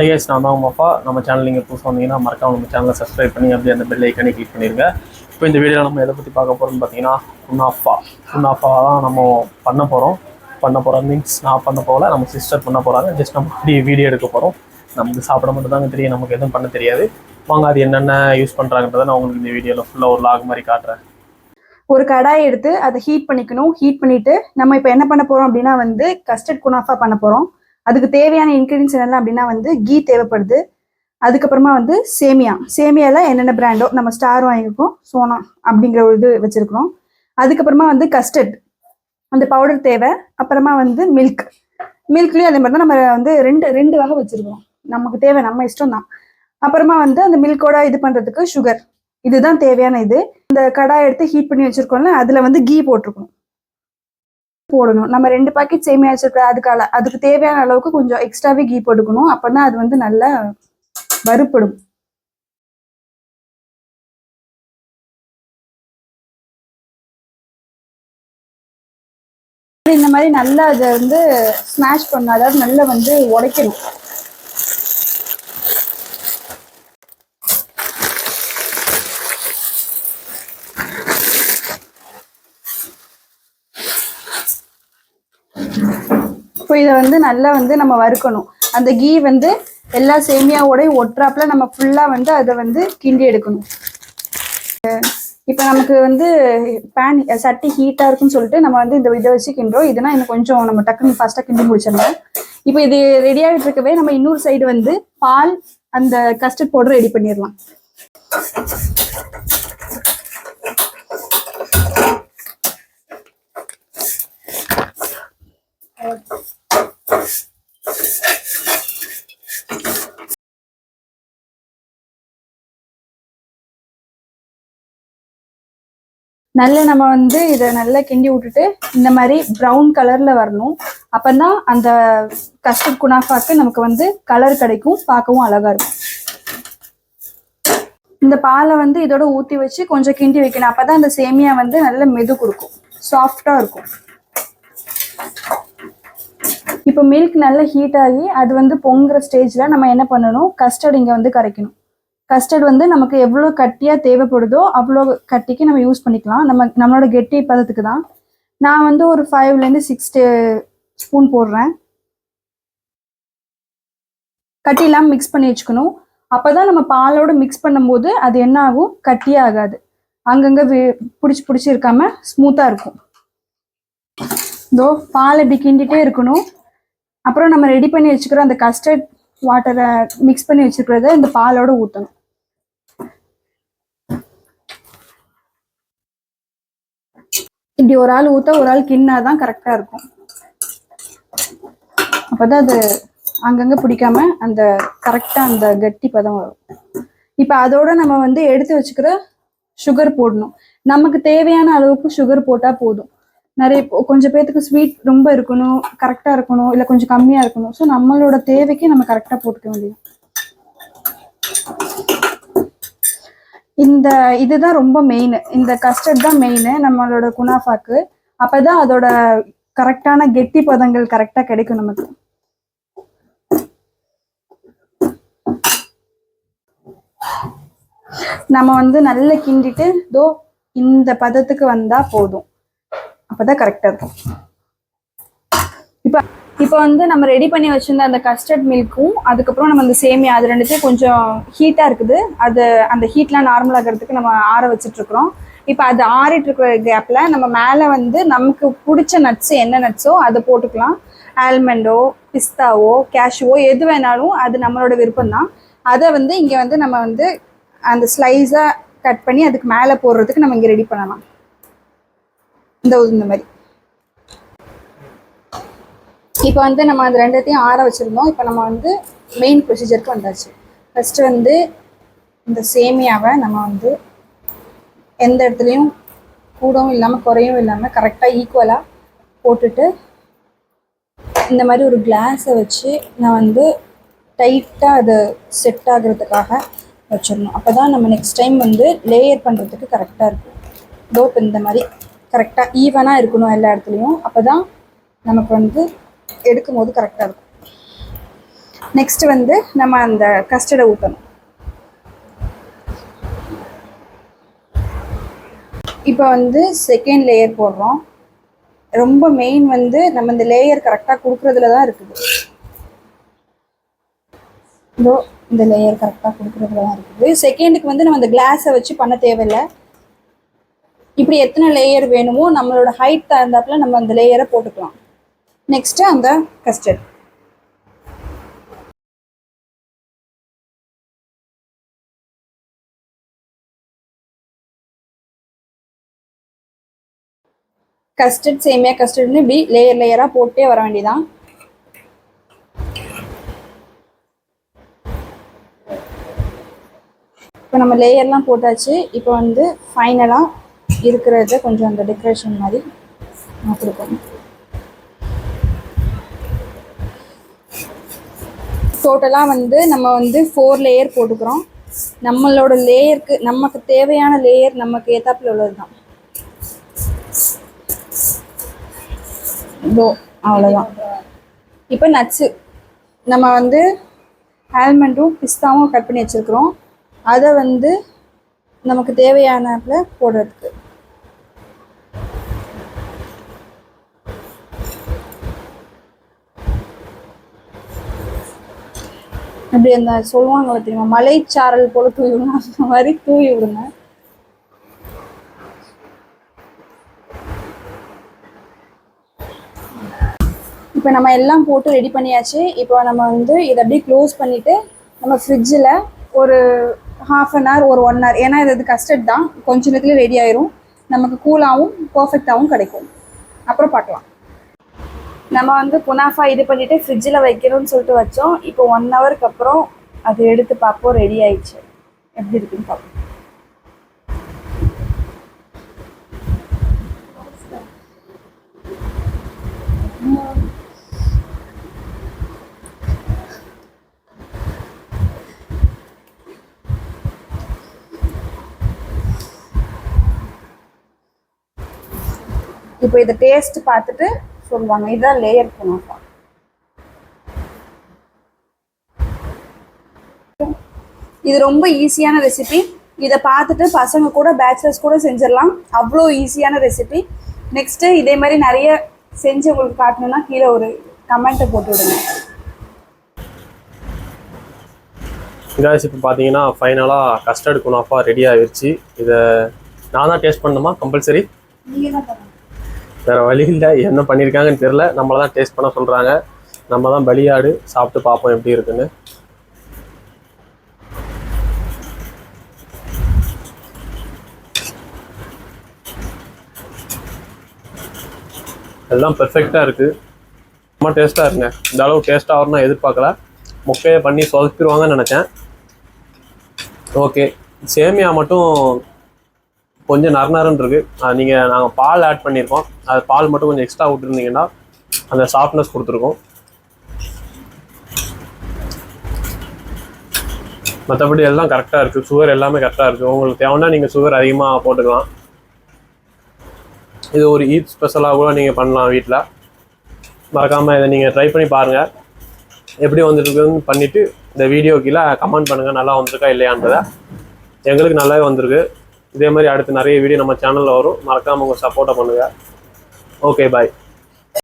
IS நான் தான் உமாப்பா நம்ம சேனல் நீங்கள் புதுசாக வந்தீங்கன்னா மறக்காம நம்ம சேனலை சப்ஸ்கிரைப் பண்ணி அப்படியே அந்த பெல் ஐக்கனே கிளிக் பண்ணிடுங்க இப்போ இந்த வீடியோவில் நம்ம எதை பற்றி பார்க்க போகிறோம்னு பார்த்தீங்கன்னா குன்னாஃபா குன்னாஃபா தான் நம்ம பண்ண போகிறோம் பண்ண போகிறோம் மீன்ஸ் நான் பண்ண போகல நம்ம சிஸ்டர் பண்ண போகிறாங்க ஜஸ்ட் நம்ம அப்படியே வீடியோ எடுக்க போகிறோம் நமக்கு சாப்பிட மட்டும் தாங்க தெரியும் நமக்கு எதுவும் பண்ண தெரியாது. வாங்க அது என்னென்ன யூஸ் பண்ணுறாங்கன்றத நான் உங்களுக்கு இந்த வீடியோவில் ஃபுல்லாக ஒரு லாக் மாதிரி காட்டுறேன். ஒரு கடாய் எடுத்து அதை ஹீட் பண்ணிக்கணும். ஹீட் பண்ணிவிட்டு நம்ம இப்போ என்ன பண்ண போகிறோம் அப்படின்னா வந்து கஸ்டர்ட் குனாஃபா பண்ண போகிறோம் அதுக்கு தேவையான இன்க்ரீடியன்ஸ் என்னென்ன அப்படின்னா வந்து கீ தேவைப்படுது. அதுக்கப்புறமா வந்து சேமியா. சேமியாவில் என்னென்ன பிராண்டோ நம்ம ஸ்டார் வாங்கியிருக்கோம் சோனா அப்படிங்கிற ஒரு இது வச்சுருக்கிறோம். அதுக்கப்புறமா வந்து கஸ்டர்ட் அந்த பவுடர் தேவை. அப்புறமா வந்து மில்க் மில்க்லேயும் அதே மாதிரி தான் நம்ம வந்து ரெண்டு ரெண்டு வகை வச்சிருக்கோம் நமக்கு தேவை நம்ம இஷ்டம் தான் அப்புறமா வந்து அந்த மில்கோட இது பண்ணுறதுக்கு சுகர் இதுதான் தேவையான இது. இந்த கடாய் எடுத்து ஹீட் பண்ணி வச்சுருக்கோம்ல அதில் வந்து கீ போட்டிருக்கணும். போடணும். நம்ம ரெண்டு பாக்கெட் சேமியா வச்சிருக்க அதுக்கு அள- அதுக்கு தேவையான அளவுக்கு கொஞ்சம் எக்ஸ்ட்ராவே கீ போட்டுக்கணும். அப்பதான் அது வந்து நல்லா வறுப்படும் இந்த மாதிரி நல்லா அதை வந்து ஸ்மாஷ் பண்ணணும் அதாவது நல்லா வந்து உடைக்கணும். இப்போ இதை வந்து நல்லா வந்து நம்ம வறுக்கணும். அந்த கீ வந்து எல்லா சேமியாவோடய ஒட்டுறாப்புல நம்ம ஃபுல்லாக வந்து அதை வந்து கிண்டி எடுக்கணும். இப்போ நமக்கு வந்து பேன் சட்டி ஹீட்டாக இருக்குன்னு சொல்லிட்டு நம்ம வந்து இந்த இதை வச்சு கிண்டுறோம். இதுனா இன்னும் கொஞ்சம் நம்ம டக்குன்னு ஃபாஸ்ட்டாக கிண்டி முடிச்சிடலாம். இப்போ இது ரெடி ஆகிட்டு இருக்கவே நம்ம இன்னொரு சைடு வந்து பால் அந்த கஸ்டர்ட் பவுடர் ரெடி பண்ணிடலாம். நல்ல நம்ம வந்து இதை நல்லா கிண்டி விட்டுட்டு இந்த மாதிரி ப்ரௌன் கலர்ல வரணும். அப்பதான் அந்த கஸ்டர்ட் குனாஃபாக்கு நமக்கு வந்து கலர் கிடைக்கும் பார்க்கவும் அழகா இருக்கும். இந்த பாலை வந்து இதோட ஊத்தி வச்சு கொஞ்சம் கிண்டி வைக்கணும். அப்பதான் அந்த சேமியா வந்து நல்ல மெது கொடுக்கும். சாஃப்டா இருக்கும். இப்போ மில்க் நல்லா ஹீட் ஆகி அது வந்து பொங்குற ஸ்டேஜ்ல நம்ம என்ன பண்ணணும்? கஸ்டர்ட் இங்க வந்து கரைக்கணும். கஸ்டர்ட் வந்து நமக்கு எவ்வளோ கட்டியாக தேவைப்படுதோ அவ்வளோ கட்டிக்கு நம்ம யூஸ் பண்ணிக்கலாம். நம்ம நம்மளோட கெட்டி பதத்துக்கு தான். நான் வந்து ஒரு ஃபைவ்லேருந்து சிக்ஸ் ஸ்பூன் போடுறேன். கட்டி இல்லாமல் மிக்ஸ் பண்ணி வச்சுக்கணும். அப்போ தான் நம்ம பாலோட மிக்ஸ் பண்ணும்போது அது என்ன ஆகும்? கட்டியே ஆகாது. அங்கங்கே பிடிச்சி பிடிச்சி இருக்காமல் ஸ்மூத்தாக இருக்கும். இதோ பால் இப்படி கிண்டிகிட்டே இருக்கணும். அப்புறம் நம்ம ரெடி பண்ணி வச்சுக்கிற அந்த கஸ்டர்ட் வாட்டரை மிக்ஸ் பண்ணி வச்சுருக்கிறத இந்த பாலோட ஊற்றணும் இப்படி ஒரு ஆள் ஊத்த ஒரு ஆள் கிண்ணாதான் கரெக்டா இருக்கும். அப்பதான் அது அங்கங்க பிடிக்காம அந்த கரெக்டா அந்த கட்டி பதம் வரும். இப்ப அதோட நம்ம வந்து எடுத்து வச்சுக்கிற சுகர் போடணும். நமக்கு தேவையான அளவுக்கு சுகர் போட்டா போதும். நிறைய கொஞ்சம் பேத்துக்கு ஸ்வீட் ரொம்ப இருக்கணும் கரெக்டா இருக்கணும் இல்ல கொஞ்சம் கம்மியா இருக்கணும். ஸோ நம்மளோட தேவைக்கு நம்ம கரெக்டா போட்டுக்க வேண்டியது இந்த இதுதான் ரொம்ப மெயின் இந்த கஸ்டர்ட் தான் மெயின் நம்மளோட குனாஃபாக்கு அப்பதான் அதோட கரெக்டான கெட்டி பதங்கள் கரெக்டா கிடைக்கும் நமக்கு. நம்ம வந்து நல்லா கிண்டிட்டு தோ இந்த பதத்துக்கு வந்தா போதும். அப்பதான் கரெக்டா இருக்கும். இப்போ இப்போ வந்து நம்ம ரெடி பண்ணி வச்சிருந்த அந்த கஸ்டர்ட் மில்க்கும் அதுக்கப்புறம் நம்ம அந்த சேமியா அது ரெண்டுத்தையும் கொஞ்சம் ஹீட்டாக இருக்குது. அது அந்த ஹீட்லாம் நார்மலாகிறதுக்கு நம்ம ஆற வச்சுட்ருக்குறோம் இப்போ அது ஆறிட்டு இருக்கிற கேப்பில் நம்ம மேலே வந்து நமக்கு பிடிச்ச நட்ஸ் என்ன நட்ஸோ அதை போட்டுக்கலாம். ஆல்மண்டோ பிஸ்தாவோ கேஷ்யூவோ எது வேணாலும் அது நம்மளோட விருப்பம் தான் அதை வந்து இங்கே வந்து நம்ம வந்து அந்த ஸ்லைஸாக கட் பண்ணி அதுக்கு மேலே போடுறதுக்கு நம்ம இங்கே ரெடி பண்ணலாம். இந்த இந்த மாதிரி. இப்போ வந்து நம்ம அந்த ரெண்டுத்தையும் ஆற வச்சுருந்தோம். இப்போ நம்ம வந்து மெயின் ப்ரொசீஜருக்கு வந்தாச்சு. ஃபஸ்ட்டு வந்து இந்த சேமியாவை நம்ம வந்து எந்த இடத்துலையும் கூடவும் இல்லாமல் குறையும் இல்லாமல் கரெக்டாக ஈக்குவலாக போட்டுட்டு இந்த மாதிரி ஒரு கிளாஸை வச்சு நான் வந்து டைட்டாக அது செட் ஆகிறதுக்காக வச்சிடணும். அப்போ தான் நம்ம நெக்ஸ்ட் டைம் வந்து லேயர் பண்ணுறதுக்கு கரெக்டாக இருக்கும். டோப் இந்த மாதிரி கரெக்டாக ஈவனாக இருக்கணும் எல்லா இடத்துலையும். அப்போ தான் நமக்கு வந்து எடுக்கும் போது கரெக்டாக இருக்கும். நெக்ஸ்ட் வந்து நம்ம அந்த கஸ்டர்டை ஊற்றணும் இப்போ வந்து செகண்ட் லேயர் போடுறோம். ரொம்ப மெயின் வந்து நம்ம இந்த லேயர் கரெக்டாக கொடுக்குறதுல தான் இருக்குது. இதோ இந்த லேயர் கரெக்டாக கொடுக்குறதுல தான் இருக்குது. செகண்டுக்கு வந்து நம்ம இந்த கிளாஸை வச்சு பண்ண தேவையில்லை. இப்படி எத்தனை லேயர் வேணுமோ நம்மளோட ஹைட் தகுந்தாப்புல நம்ம அந்த லேயரை போட்டுக்கலாம். நெக்ஸ்ட்டு அந்த கஸ்டர்ட் கஸ்டர்ட் சேமியா கஸ்டர்ட்னு இப்படி லேயர் லேயராக போட்டே வர வேண்டியதான் இப்போ நம்ம லேயர்லாம் போட்டாச்சு. இப்போ வந்து ஃபைனலாக இருக்கிறத கொஞ்சம் அந்த டெக்கரேஷன் மாதிரி நான் டோட்டலாக வந்து நம்ம வந்து ஃபோர் லேயர் போட்டுக்கிறோம். நம்மளோட லேயருக்கு நமக்கு தேவையான லேயர் நமக்கு ஏத்தாப்பில் உள்ளது தான் இதோ அவ்வளோதான் இப்போ நச்சு நம்ம வந்து ஆல்மண்டும் பிஸ்தாவும் கட் பண்ணி வச்சுருக்குறோம். அதை வந்து நமக்கு தேவையானப்ப போடுறதுக்கு. அப்படி அந்த சொல்லுவாங்களே தெரியுமா? மலைச்சாரல் போல தூவி விடணும் அந்த மாதிரி தூவி விடுங்க. இப்போ நம்ம எல்லாம் போட்டு ரெடி பண்ணியாச்சு. இப்போ நம்ம வந்து இதை அப்படியே க்ளோஸ் பண்ணிவிட்டு நம்ம ஃப்ரிட்ஜில் ஒரு ஹாஃப் அன் ஹவர் ஒரு ஒன் ஹவர் ஏன்னா இது இது கஸ்டர்ட் தான். கொஞ்ச நேரத்தில் ரெடி ஆயிரும். நமக்கு கூலாகவும் பர்ஃபெக்டாகவும் கிடைக்கும். அப்புறம் பார்க்கலாம். நம்ம வந்து குனாஃபா இது பண்ணிவிட்டு ஃப்ரிட்ஜில் வைக்கணும்னு சொல்லிட்டு வச்சோம். இப்போ ஒன் ஹவருக்கு அப்புறம் அது எடுத்து பார்ப்போம் ரெடி ஆயிடுச்சு. எப்படி இருக்குன்னு பார்ப்போம். இப்போ இதை டேஸ்ட் பார்த்துட்டு சொல்லுவாங்க. இதுதான் லேயர் குனாஃபா இது ரொம்ப ஈஸியான ரெசிபி இதை பார்த்துட்டு பசங்க கூட பேச்சுலர்ஸ் கூட செஞ்சிடலாம். அவ்வளோ ஈஸியான ரெசிபி நெக்ஸ்ட்டு இதே மாதிரி நிறைய செஞ்சு உங்களுக்கு காட்டணும்னா கீழே ஒரு கமெண்ட்டை போட்டு விடுங்க. guys இப்போ பார்த்தீங்கன்னா ஃபைனலாக கஸ்டர்ட் குனாஃபா ரெடி ஆகிருச்சு இதை நான் தான் டேஸ்ட் பண்ணணுமா? கம்பல்சரி நீங்கள் தான் வேறு வழி இல்லை. என்ன பண்ணியிருக்காங்கன்னு தெரில நம்மளை தான் டேஸ்ட் பண்ண சொல்கிறாங்க நம்ம தான் பலியாடு சாப்பிட்டு பார்ப்போம் எப்படி இருக்குன்னு. எல்லாம் பெர்ஃபெக்டாக இருக்குது ரொம்ப டேஸ்ட்டாக இருங்க இந்த அளவு டேஸ்ட்டாக வரும்னு எதிர்பார்க்கல. முக்கையை பண்ணி சொதப்பிடுவாங்கன்னு நினச்சேன். ஓகே சேமியா மட்டும் கொஞ்சம் நறுநறுன்னு இருக்கு. நீங்கள் நாங்கள் பால் ஆட் பண்ணியிருக்கோம் அது பால் மட்டும் கொஞ்சம் எக்ஸ்ட்ரா விட்டுருந்தீங்கன்னா அந்த சாஃப்ட்னஸ் கொடுத்துருக்கோம். மற்றபடி எல்லாம் கரெக்டாக இருக்குது சுகர் எல்லாமே கரெக்டாக இருக்குது உங்களுக்கு தேவைன்னா நீங்கள் சுகர் அதிகமாக போட்டுக்கலாம். இது ஒரு ஈத் ஸ்பெஷலாக கூட நீங்கள் பண்ணலாம் வீட்டில் மறக்காமல் இதை நீங்கள் ட்ரை பண்ணி பாருங்கள் எப்படி வந்துருக்குன்னு பண்ணிவிட்டு இந்த வீடியோ கீழே கமெண்ட் பண்ணுங்கள் நல்லா வந்திருக்கா இல்லையான்றதை. எங்களுக்கு நல்லாவே வந்திருக்கு. இதே மாதிரி அடுத்து நிறைய வீடியோ நம்ம சேனலில் வரும். மறக்காமல் உங்கள் சப்போர்ட்டை பண்ணுங்கள் ஓகே பாய்